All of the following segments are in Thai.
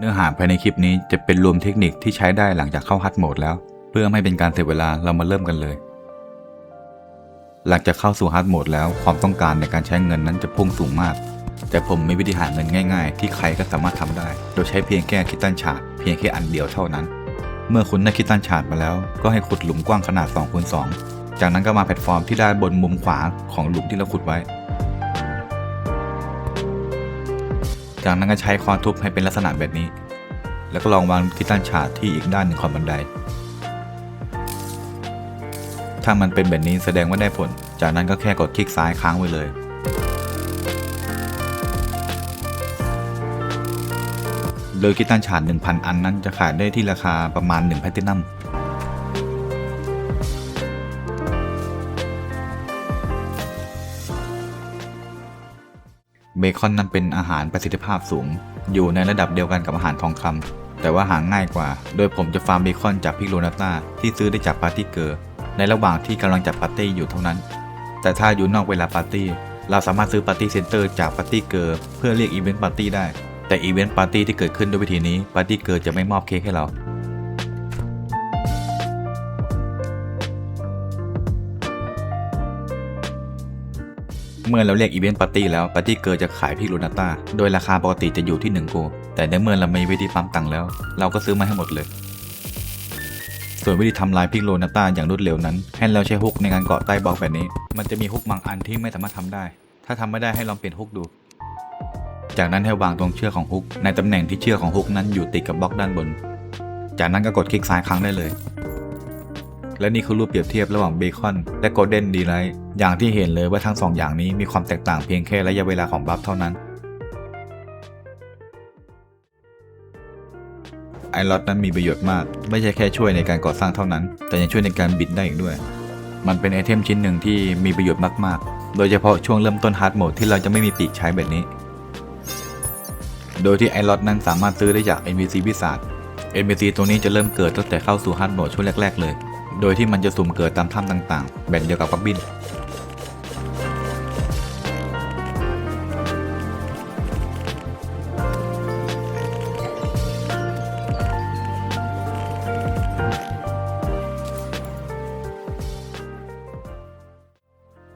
เนื้อหาภายในคลิปนี้จะเป็นรวมเทคนิคที่ใช้ได้หลังจากเข้าฮัตโหมดแล้ว เพื่อไม่เป็นการเสียเวลาเรามาเริ่มกันเลย หลังจากเข้าสู่ฮัตโหมดแล้วความต้องการในการใช้เงินนั้นจะพุ่งสูงมาก แต่ผมมีวิธีหาเงินง่าย ๆ ที่ใครก็สามารถทำได้ โดยใช้เพียงแค่คิตตันชาร์ดเพียงแค่อันเดียวเท่านั้น เมื่อคุณได้คิตตันชาร์ดมาแล้ว ก็ให้ขุดหลุมกว้างขนาด2คูณ2จากนั้นก็มาแพลตฟอร์มที่ด้านบนมุมขวาของหลุมที่เราขุดไว้ จากนั้นก็ใช้ค้อนทุบให้เป็นลักษณะแบบนี้ แล้วก็ลองวางคิตตันชาร์ดที่อีกด้านหนึ่งของบันได ถ้ามันเป็นแบบนี้แสดงว่าได้ผล จากนั้นก็แค่กดคลิกซ้ายค้างไว้เลย โดยคิตตันชาด1,000 อันนั้นจะขายได้ที่ราคาประมาณ1แพลตินัม เบคอนนั้นเป็นอาหารประสิทธิภาพสูง อยู่ในระดับเดียวกันกับอาหารทองคำแต่ว่าหาง่ายกว่า โดยผมจะฟาร์มเบคอนจากพิกโลนาตาที่ซื้อได้จากปาร์ตี้เกอร์ในระหว่างที่กำลังจัดปาร์ตี้อยู่เท่านั้น แต่ถ้าอยู่นอกเวลาปาร์ตี้ เราสามารถซื้อปาร์ตี้เซ็นเตอร์จากปาร์ตี้เกอร์เพื่อเรียกอีเวนต์ปาร์ตี้ได้ แต่อีเวนต์ปาร์ตี้ที่เกิดขึ้นด้วยวิธีนี้ปาร์ตี้เกอร์จะไม่มอบเค้กให้เรา เมื่อเราเรียกอีเวนต์ปาร์ตี้แล้วปาร์ตี้เกิร์จะขายพี่ลูนาต้าโดยราคาปกติจะอยู่ที่1โกแต่ในเมื่อเรามีวิธีปั๊มตังค์แล้ว เราก็ซื้อมาให้หมดเลย ส่วนวิธีทำลายพิกโลนาต้าอย่างรวดเร็วนั้น ให้เราใช้ฮุกในการเกาะใต้บล็อกแบบนี้ มันจะมีฮุกบางอันที่ไม่สามารถทำได้ ถ้าทำไม่ได้ให้ลองเปลี่ยนฮุกดู จากนั้นให้วางตรงเชือกของฮุกในตำแหน่งที่เชือกของฮุกนั้นอยู่ติดกับบล็อกด้านบน จากนั้นก็กดคลิกซ้ายครั้งได้เลย และนี่คือรูปเปรียบเทียบระหว่างเบคอนและโกลเด้นดีไลท์อย่างที่เห็นเลยว่าทั้งสองอย่างนี้มีความแตกต่างเพียงแค่ระยะเวลาของบัฟเท่านั้นไอรอดนั้นมีประโยชน์มาก ไม่ใช่แค่ช่วยในการก่อสร้างเท่านั้น แต่ยังช่วยในการบิดได้อีกด้วย มันเป็นไอเทมชิ้นหนึ่งที่มีประโยชน์มากๆ โดยเฉพาะช่วงเริ่มต้นฮาร์ดโหมดที่เราจะไม่มีปีกใช้แบบนี้ โดยที่ไอรอดนั้นสามารถซื้อได้จาก NPC วิสาด NPC ตัวนี้จะเริ่มเกิดตั้งแต่เข้าสู่ฮาร์ดโหมดช่วงแรก ๆ เลย โดยที่มันจะสุ่มเกิดตามถ้ำต่างๆ แบบเดียวกับปับบิน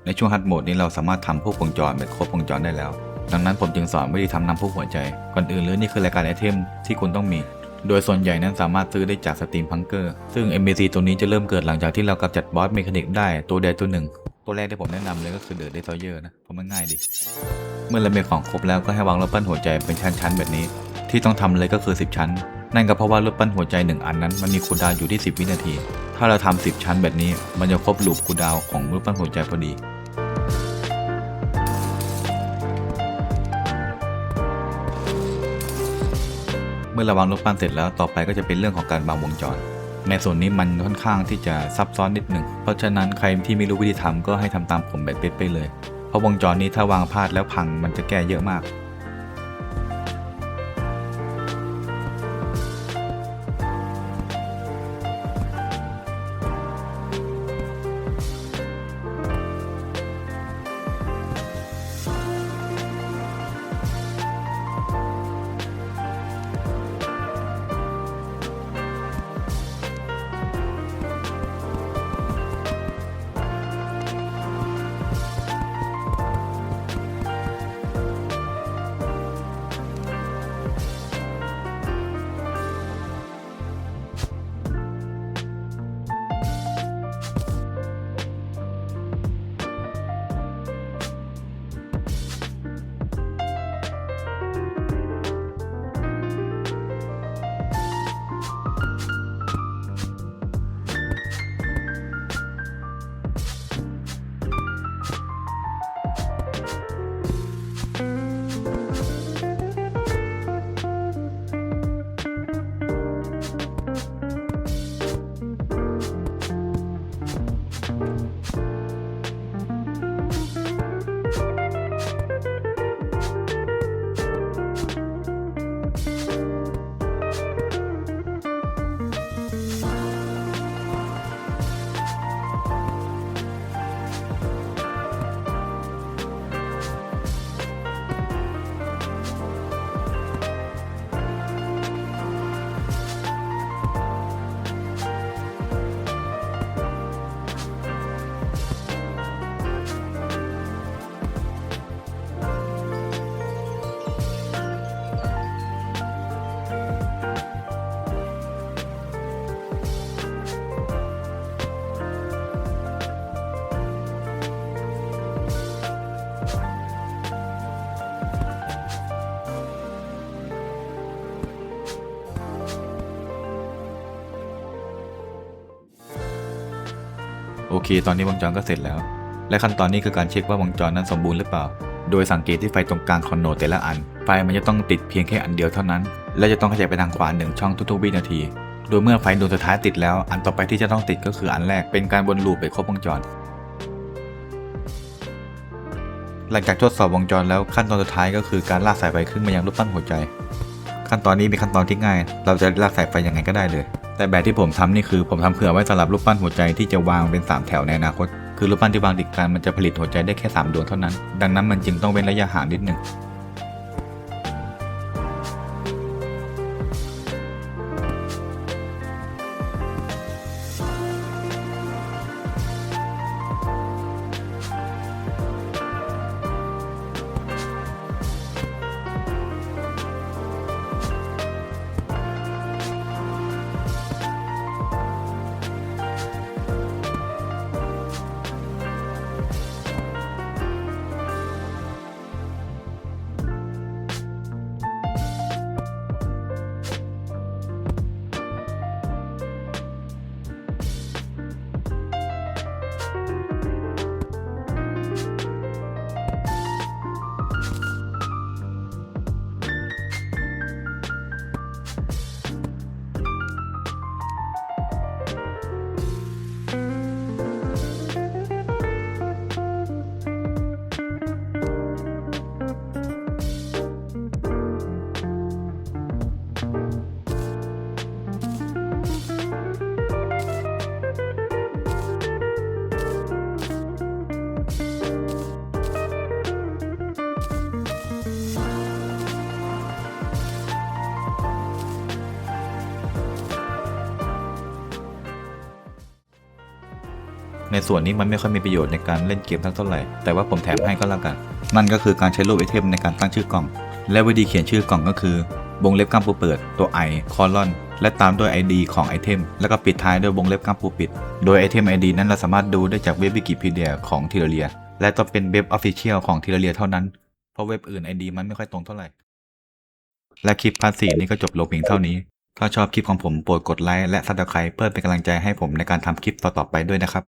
ในช่วงฮัตโหมดนี้เราสามารถทำพวกวงจรแบบครบวงจรได้แล้ว ดังนั้นผมจึงสอนวิธีทำน้ำพุหัวใจ ก่อนอื่นเลยนี่คือรายการไอเทมที่คุณต้องมี โดยส่วนใหญ่นั้นสามารถซื้อได้จากสตรีมพังเกอร์ซึ่ง MBC ตัวนี้จะเริ่มเกิดหลังจากที่เรากำจัดบอสเมคานิกได้ตัวใดตัวหนึ่ง ตัวแรกที่ผมแนะนำเลยก็คือเดอะเดซเยอร์นะเพราะมันง่ายดี เมื่อเราเมีของครบแล้วก็ให้วางรูปปั้นหัวใจเป็นชั้นๆแบบนี้ ที่ต้องทำเลยก็คือ 10 ชั้น นั่นก็เพราะว่ารูปปั้นหัวใจ 1 อันนั้นมันมีคูลดาวน์อยู่ที่ 10 วินาที ถ้าเราทำ10 ชั้นแบบนี้ มันจะครบลูปคูลดาวน์ของรูปปั้นหัวใจพอดี มื่อเราวางรูปปั้นเสร็จแล้วต่อไปก็จะเป็นเรื่องของการวางวงจร ในส่วนนี้มันค่อนข้างที่จะซับซ้อนนิดหนึ่งเพราะฉะนั้นใครที่ไม่รู้วิธีทำก็ให้ทำตามผมแบบเป๊ะๆเลย เพราะวงจรนี้ถ้าวางพลาดแล้วพังมันจะแก้เยอะมาก โอเค ตอนนี้วงจรก็เสร็จแล้ว และขั้นตอนนี้คือการเช็คว่าวงจรนั้นสมบูรณ์หรือเปล่า โดยสังเกตที่ไฟตรงกลางของโนดแต่ละอัน ไฟมันจะต้องติดเพียงแค่อันเดียวเท่านั้น และจะต้องขยับไปทางขวาหนึ่งช่องทุกๆวินาที โดยเมื่อไฟดวงสุดท้ายติดแล้ว อันต่อไปที่จะต้องติดก็คืออันแรก เป็นการวนลูปไปครบวงจร หลังจากทดสอบวงจรแล้วขั้นตอนสุดท้ายก็คือการลากสายไฟขึ้นมายังรูปปั้นหัวใจ ขั้นตอนนี้เป็นขั้นตอนที่ง่าย เราจะลากสายไฟยังไงก็ได้เลย แต่แบบที่ผมทำนี่คือผมทำเผื่อไว้สำหรับรูปปั้นหัวใจที่จะวางเป็น 3 แถวในอนาคต คือรูปปั้นที่วางติดกันมันจะผลิตหัวใจได้แค่ 3 ดวงเท่านั้น ดังนั้นมันจึงต้องเว้นระยะห่างนิดหนึ่ง ในส่วนนี้มันไม่ค่อยมีประโยชน์ในการเล่นเกมทั้งเท่าไหร่ แต่ว่าผมแถมให้ก็แล้วกัน นั่นก็คือการใช้รูปไอเทมในการตั้งชื่อกล่อง และวิธีเขียนชื่อกล่องก็คือ วงเล็บกล้ามปูเปิด ตัว i คอลอนและตามด้วย ID ของไอเทม แล้วก็ปิดท้ายด้วยวงเล็บกล้ามปูปิด โดยไอเทม ID นั้นเราสามารถดูได้จากเว็บวิกิพีเดียของทีเรีย และต้องเป็นเว็บออฟฟิเชียลของทีเรียเท่านั้น เพราะเว็บอื่น ID มันไม่ค่อยตรงเท่าไหร่ และคลิปพาร์ทสี่นี้ก็จบลงเพียงเท่านี้ ถ้าชอบคลิปของผมโปรดกดไลค์และซับสไครป์เพื่อเป็นกำลังใจให้ผมในการทำคลิปต่อๆไปด้วยนะครับ